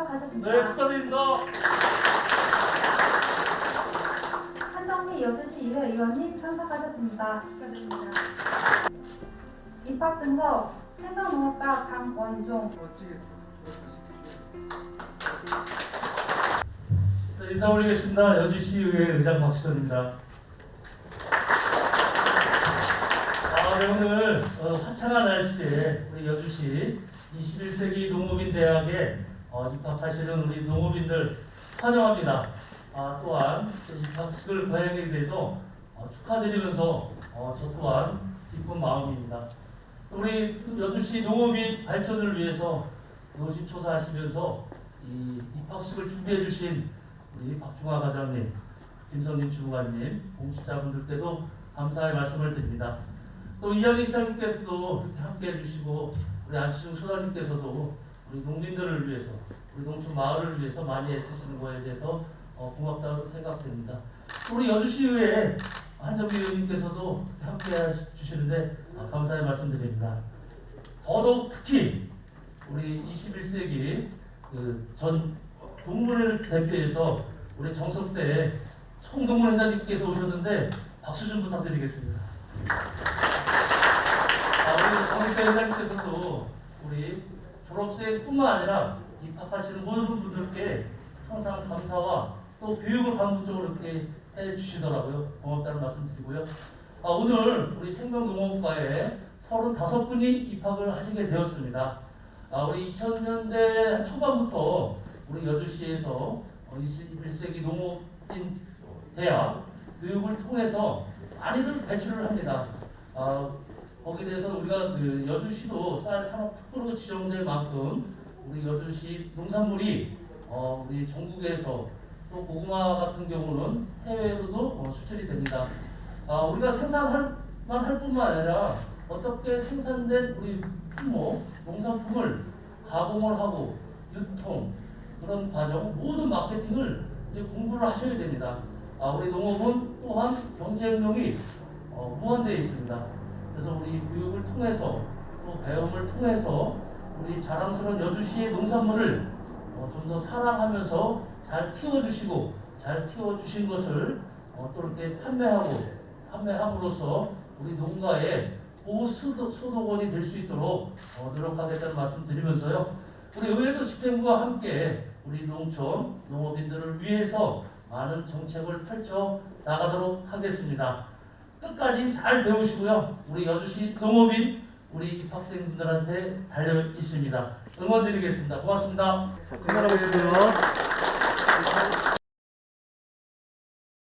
참석하셨습니다. 네, 축하드립니다. 한정미 여주시 의회 의원님 참석하셨습니다. 축하드립니다. 입학 등서 생선농업과 강원종. 멋지게. 인사 올리겠습니다. 여주시 의회 의장 박수선입니다. 아, 네, 오늘 어, 화창한 날씨에 우리 여주시 21세기 농업인 대학의 어, 입학하시는 우리 농업인들 환영합니다. 아, 또한 저 입학식을 거행하게 돼서 어, 축하드리면서 어, 저 또한 기쁜 마음입니다. 우리 여주시 농업인 발전을 위해서 노심초사 하시면서 이 입학식을 준비해 주신 우리 박중화 과장님, 김성림 주무관님, 공직자분들께도 감사의 말씀을 드립니다. 또 이양희 시장님께서도 함께 해주시고 우리 안치중 소장님께서도 우리 농민들을 위해서 우리 농촌 마을을 위해서 많이 애쓰시는 거에 대해서 어, 고맙다고 생각됩니다. 우리 여주시의회 한정미 의원님께서도 함께 해주시는데 아, 감사의 말씀드립니다. 더더욱 특히 우리 21세기 그전 동문회를 대표해서 우리 정석대 총동문 회장님께서 오셨는데 박수 좀 부탁드리겠습니다. 아, 우리 정석 대 회장님께서도 우리 졸업생뿐만 아니라 입학하시는 모든 분들께 항상 감사와 또 교육을 반복적으로 이렇게 해주시더라고요. 고맙다는 말씀 드리고요. 아, 오늘 우리 생명농업과에 35분이 입학을 하시게 되었습니다. 아, 우리 2000년대 초반부터 우리 여주시에서 어, 21세기 농업인 대학 교육을 통해서 많이들 배출을 합니다. 아, 거기에 대해서 우리가 그 여주시도 쌀 산업 특구로 지정될 만큼 우리 여주시 농산물이 어, 우리 전국에서 또 고구마 같은 경우는 해외로도 어, 수출이 됩니다. 아, 우리가 생산할 만할 뿐만 아니라 어떻게 생산된 우리 품목, 농산품을 가공을 하고 유통 그런 과정 모든 마케팅을 이제 공부를 하셔야 됩니다. 아, 우리 농업은 또한 경쟁력이 어, 무한되어 있습니다. 그래서 우리 교육을 통해서 또 배움을 통해서 우리 자랑스러운 여주시의 농산물을 어, 좀더 사랑하면서 잘 키워주시고 잘 키워주신 것을 어, 또 이렇게 판매하고 판매함으로써 우리 농가의 보호소독 소독원이 될 수 있도록 어, 노력하겠다는 말씀 드리면서요. 우리 의회도 집행부와 함께 우리 농촌 농업인들을 위해서 많은 정책을 펼쳐 나가도록 하겠습니다. 끝까지 잘 배우시고요. 우리 여주시 농업인 우리 입학생분들한테 달려 있습니다. 응원 드리겠습니다. 고맙습니다. 카메라 보시고요.